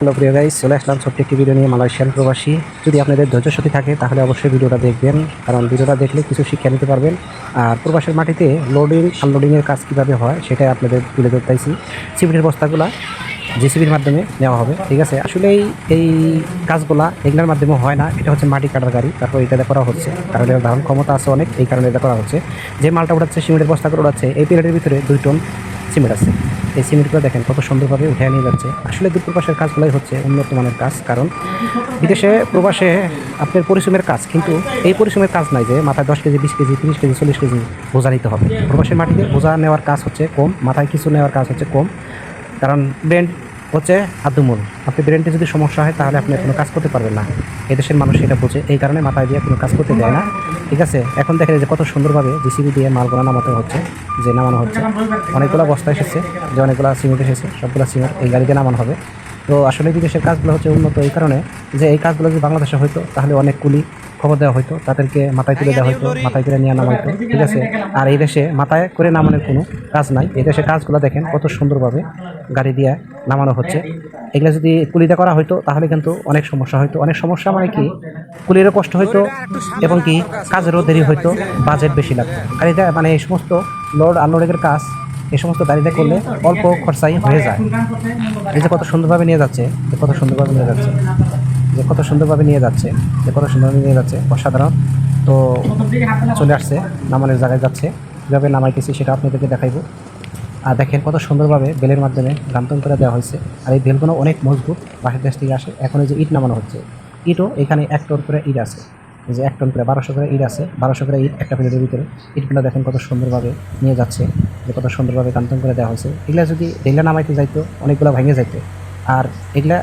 Hello প্রিয় guys চলে আসলাম ছোট্ট একটি ভিডিও নিয়ে মালয়েশিয়ান প্রবাসী। যদি আপনাদের ধৈর্য শক্তি থাকে, তাহলে অবশ্যই ভিডিওটা দেখবেন, কারণ ভিডিওটা দেখলে কিছু শিক্ষা নিতে পারবেন। আর প্রবাসের মাটিতে লোডিং আনলোডিংয়ের কাজ কীভাবে হয়, সেটাই আপনাদের তুলে ধরতেছি সিমেন্টের বস্তাগুলা জেসিবির মাধ্যমে নেওয়া হবে, ঠিক আছে? আসলে এই কাজগুলা এগুলোর মাধ্যমে হয় না, এটা হচ্ছে মাটি কাটার গাড়ি, তারপর এটা করা হচ্ছে। কারণ এর ধারণ ক্ষমতা আছে অনেক, এই কারণে এটা করা হচ্ছে। যে মালটা উঠাচ্ছে সিমেন্টের বস্তা করে উঠাচ্ছে এই প্লেটের ভিতরে দুই টন সিমেন্ট আছে। এই সিমেন্টগুলো দেখেন কত সুন্দরভাবে উঠে নিয়ে যাচ্ছে। আসলে দূর প্রবাসের কাজগুলোই হচ্ছে উন্নত মানের কাজ, কারণ বিদেশে প্রবাসে আপনার পরিশ্রমের কাজ, কিন্তু এই পরিশ্রমের কাজ নাই যে মাথায় দশ কেজি, বিশ কেজি, তিরিশ কেজি, চল্লিশ কেজি বোঝা নিতে হবে। প্রবাসের মাটিতে বোঝা নেওয়ার কাজ হচ্ছে কম, মাথায় কিছু নেওয়ার কাজ হচ্ছে কম, কারণ ব্রেন হচ্ছে আদুমূল আপনি ব্রেনটি যদি সমস্যা হয়, তাহলে আপনি কোনো কাজ করতে পারবেন না। এদেশের মানুষ এটা বোঝে। এই কারণে মাথায় দিয়ে কোনো কাজ করতে দেয় না। ঠিক আছে? এখন দেখেন যে কত সুন্দরভাবে জিসিবি দিয়ে মালগুলো নামাতে হচ্ছে, যে নামানো হচ্ছে। অনেকগুলো বস্তা এসেছে, যে অনেকগুলো সিমেন্ট এসেছে, সবগুলো সিমেন্ট এই গাড়িতে নামানো হবে। তো আসলে বিদেশের কাজগুলো হচ্ছে উন্নত এই কারণে, যে এই কাজগুলো যদি বাংলাদেশে হইতো, তাহলে অনেক কুলি খবর দেওয়া হতো তাদেরকে মাথায় তুলে দেওয়া হতো মাথায় তুলে নিয়ে নামা হতো ঠিক আছে? আর এই দেশে মাথায় করে নামানোর কোনো কাজ নাই। এই দেশে কাজগুলো দেখেন কত সুন্দরভাবে গাড়ি দিয়ে নামানো হচ্ছে। এগুলো যদি কুলিতে করা হতো তাহলে কিন্তু অনেক সমস্যা হতো অনেক সমস্যা মানে কি? কুলিরও কষ্ট হতো এবং কি কাজেরও দেরি হতো বাজেট বেশি লাগতো গাড়িতে মানে এই সমস্ত লোড আনলোডের কাজ, এই সমস্ত গাড়িতে করলে অল্প খরচাই হয়ে যায়। এই যে কত সুন্দরভাবে নিয়ে যাচ্ছে, কত সুন্দরভাবে নিয়ে যাচ্ছে। যে কত সুন্দরভাবে নিয়ে যাচ্ছে, যে কত সুন্দরভাবে নিয়ে যাচ্ছে, অসাধারণ। তো চলে আসছে, নামানোর জায়গায় যাচ্ছে। কীভাবে নামাইতেছি সেটা আপনাদেরকে দেখাইবো। আর দেখেন কত সুন্দরভাবে বেলের মাধ্যমে গান্তন করে দেওয়া হয়েছে। আর এই বেলগুলো অনেক মজবুত বাসের দেশ থেকে আসে। এখন এই যে ইট নামানো হচ্ছে, ইটও এখানে এক টন করে ইট আছে। যে এক টন করে, বারোশো করে ইট আছে, বারোশো করে ইট একটা প্লেটের ভিতরে। ইটগুলো দেখেন কত সুন্দরভাবে নিয়ে যাচ্ছে, যে কত সুন্দরভাবে গান্তন করে দেওয়া হয়েছে। এগুলা যদি ডেলা নামাইতে যাইতো, অনেকগুলো ভেঙে যাইতো। আর এগুলা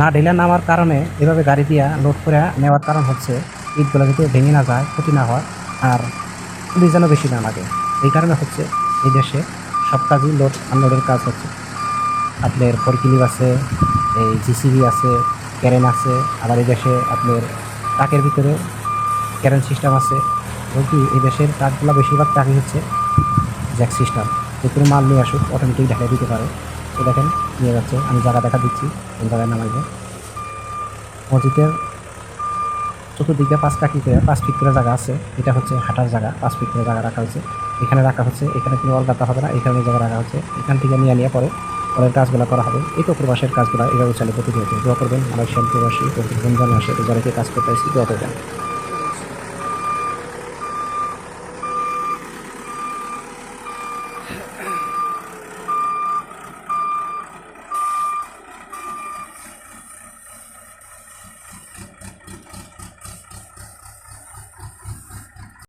না ডেলা নামার কারণে এভাবে গাড়ি দিয়া লোড করে নেওয়ার কারণ হচ্ছে ইটগুলো যাতে ভেঙে না যায়, ক্ষতি না হয়, আর পুলিশ যেন বেশি না লাগে। এই কারণে হচ্ছে এই দেশে সব কাজই লোড আনলোডের কাজ হচ্ছে। আপনার ফরকিলিপ আছে, এই জিসিবি আছে, ক্যারেন আছে, আবার এই দেশে আপনার ট্রাকের ভিতরে ক্যারেন সিস্টেম আছে। বলছি, এই দেশের ট্রাকগুলো বেশিরভাগ ট্রাকই হচ্ছে জ্যাক সিস্টেম। যে কোনো মাল নিয়ে আসুক অটোমেটিক দেখা দিতে পারে। তো দেখেন, নিয়ে যাচ্ছে। আমি জায়গা দেখা দিচ্ছি, কোন জায়গায় নামাইবে মসজিদের চতুর্দিকে পাঁচ কাঠি করে, পাঁচ ফিট করে জায়গা আছে। এটা হচ্ছে হাঁটার জায়গা, পাঁচ ফিট করে জায়গা রাখা হয়েছে। এখানে রাখা হচ্ছে, এখানে কোনো অলগাতা হবে না এখানে জায়গা রাখা হচ্ছে। এখান থেকে নিয়ে নিয়ে পরে, পরের কাজগুলো করা হবে। এই তো প্রবাসের কাজগুলো এভাবে চালু প্রতিনিয়ত। দোয়া করবেন মালয়েশিয়ান প্রবাসী রমজান মাসে রোজারেকে কাজ করতে আসছি দোয়া করবেন।